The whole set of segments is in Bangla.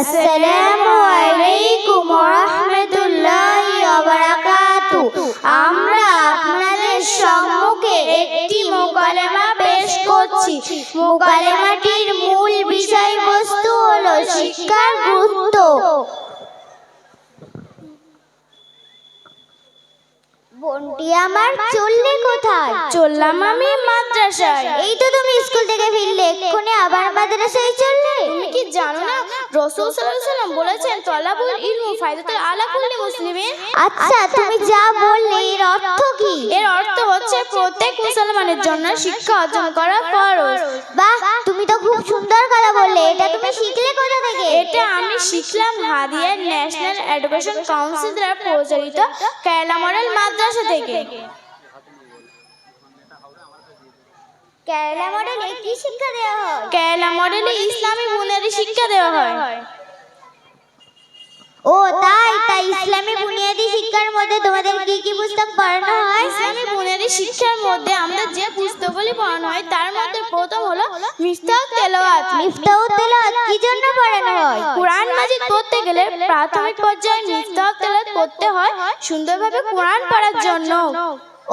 আসসালামু আলাইকুম বারাকাতু আমরা আপনাদের সম্মুখে একটি মোকালেমা পেশ করছি। মোকালেমাটির মূল বিষয়বস্তু হলো শিক্ষার গুরুত্ব। বোনটি আমার চললে কোথায়? চললাম আমি মাদ্রাসায়। এই তো তুমি স্কুল থেকে ফিরলে এক্ষুনি আবার মাদ্রাসায় চললে। তুমি কি জানো না? রসুল সাল্লাম বলেছেন তলাবুল ইলমু ফায়দাতুল আলা কুল্লি মুসলিমিন আচ্ছা তুমি যা বললে এর অর্থ কি এর অর্থ হচ্ছে প্রত্যেক মুসলমানের জন্য শিক্ষা অর্জন করা ফরজ। বাহ তুমি তো খুব সুন্দর কথা বললে এটা তুমি শিখলে কোথা থেকে? এটা আমি শিখলাম হাদিয়া ন্যাশনাল এডুকেশন কাউন্সিল দ্বারা পরিচালিত কেরালা মডেল মাদ্রাসা থেকে। কেরালা মডেলে কি শিক্ষা দেওয়া হয়? কেরালা মডেলে ইসলামী বুনিয়াদী শিক্ষা দেওয়া হয়। ও তাই তাই ইসলামী বুনিয়াদী শিক্ষার মধ্যে তোমাদের কি কি পুস্তক পড়ানো হয়? ইসলামী বুনিয়াদী শিক্ষার মধ্যে আমাদের যে পুস্তকগুলি পড়ানো হয় তার মধ্যে প্রথম হলো মিফতাহ তেলাওয়াত। মিফতাহ তেলাওয়াত কি জন্য পড়ানো হয়? কোরআন মাজিদ পড়তে গেলে প্রাথমিক পর্যায়ে মিফতাহ তেলাওয়াত পড়তে হয় সুন্দরভাবে কোরআন পড়ার জন্য।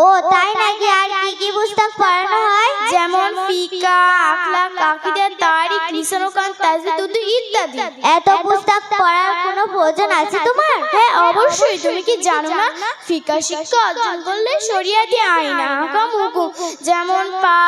ও তাই নাকি আর কি কি পুস্তক পড়ানো হয়? যেমন ফিকা আখলাক আকীদা তারিখ লিসানুকান তাজবিদ উর্দু ইত্যাদি। এত পুস্তক পড়ার কোনো প্রয়োজন আছে তোমার? হ্যাঁ অবশ্যই। তুমি কি জানো না? ফিকা শিক্ষা অর্জন করলে শরিয়াতি আইন আহকাম হুকুম যেমন পাক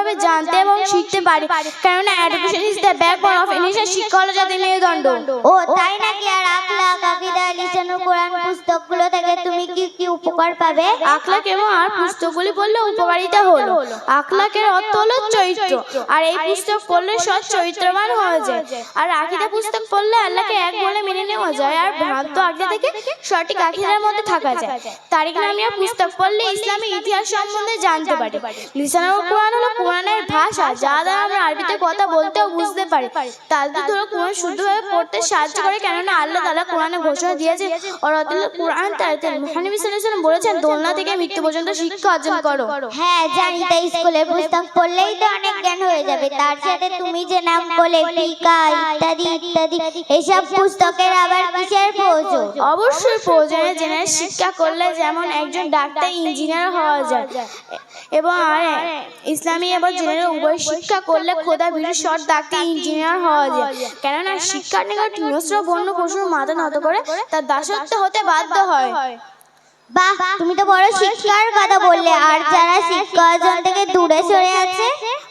সুন্দরভাবে জানতে এবং শিখতে পারি। কেননা education is the backbone of initial শিক্ষা হলো যাদের মেরুদণ্ড। ও তাই নাকি আর আখলাক আকিদা লিসানু কোরআন পুস্তকগুলো থেকে তুমি কি কি উপকার পাবে? আখলাক এবং আর পুস্তকগুলি পড়লে উপকারিতা হলো। আখলাকের অর্থ হলো চরিত্র আর এই পুস্তক পড়লে সৎ চরিত্রবান হওয়া যায়। আর আকিদা পুস্তক পড়লে আল্লাহকে এক বলে মেনে নেওয়া যায়। আর ভ্রান্ত আকিদা থেকে সঠিক আকিদার মধ্যে থাকা যায়। তারিখ নামিয়া পুস্তক পড়লে ইসলামী ইতিহাস সম্বন্ধে জানতে পারি লিসানুল কোরআন হলো কোরআনের ভাষা যা দ্বারা আমরা আরবিতে কথা বলতে ও বুঝতে পারি। তাজবিদ হলো কোরআন শুদ্ধভাবে পড়তে সাহায্য করে কেননা আল্লাহ তাআলা কোরআনে ঘোষণা দিয়েছে কোরআন মুহাম্মদ সাল্লাল্লাহু বলেছেন দোলনা থেকে মৃত্যু পর্যন্ত শিক্ষা অর্জন করো। হ্যাঁ জানি তাই স্কুলের পুস্তক পড়লেই তো অনেক জ্ঞান হয়ে যাবে। তার সাথে তুমি যে নাম বলে ফিকা ইত্যাদি ইত্যাদি এসব পুস্তকের আবার কিসের প্রয়োজন? অবশ্যই প্রয়োজনে জেনারেল শিক্ষা করলে যেমন একজন ডাক্তার ইঞ্জিনিয়ার হওয়া যায়। এবং আর ইসলামী এবং জেনারেল উভয় শিক্ষা করলে খোদা বিরু সৎ ডাক্তার ইঞ্জিনিয়ার হওয়া যায়। কেননা শিক্ষার নিকট হিংস্র বন্য পশুর মাথা নত করে তার দাসত্ব হতে বাধ্য হয়। বাহ তুমি তো বড় শিক্ষার কথা বললে। আর যারা শিক্ষা অর্জন থেকে দূরে সরে আছে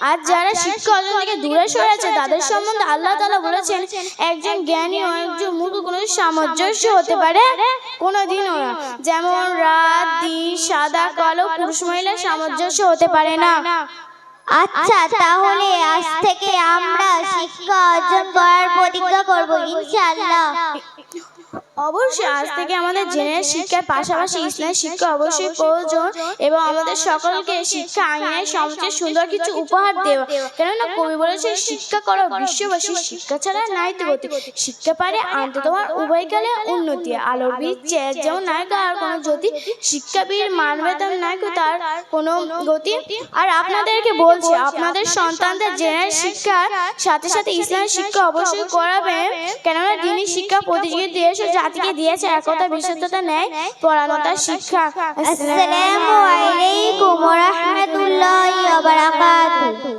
আর যারা শিক্ষা অর্জন থেকে দূরে সরে আছে তাদের সম্বন্ধে আল্লাহ তাআলা বলেছেন একজন জ্ঞানী ও একজন মূর্খ কোনো সামঞ্জস্য হতে পারে কোনোদিনও না। যেমন রাত দিন সাদা কালো পুরুষ মহিলার সামঞ্জস্য হতে পারে না আচ্ছা তাহলে আজ থেকে আমরা শিক্ষা অর্জন করার প্রতিজ্ঞা করব ইনশাআল্লাহ। অবশ্যই আজ থেকে আমাদের জেনারেল শিক্ষার পাশাপাশি ইসলাম শিক্ষা অবশ্যই প্রয়োজন এবং আমাদের সকলকে শিক্ষা আইনের সবচেয়ে সুন্দর কিছু উপহার দেওয়া। কেননা কবি বলেছে শিক্ষা করো বিশ্ববাসী শিক্ষা ছাড়া নাই তো গতি শিক্ষা পারে আনতে তোমার উভয়কালে উন্নতি আলোর বীজ যেমন নায়ক আর কোনো জ্যোতি। শিক্ষাবীর মানবে তার নায়ক তার কোনো গতি আর আপনাদেরকে বলছি আপনাদের সন্তানদের জেনারেল শিক্ষার সাথে সাথে ইসলাম শিক্ষা অবশ্যই করাবেন কেননা দিনই শিক্ষা প্রতিযোগী দেশ ও জাতিকে দিয়েছে একতা বিশুদ্ধতা নেয় পরাণতা শিক্ষা। আসসালামু আলাইকুম ওয়া রাহমাতুল্লাহি ওয়া বারাকাতুহু।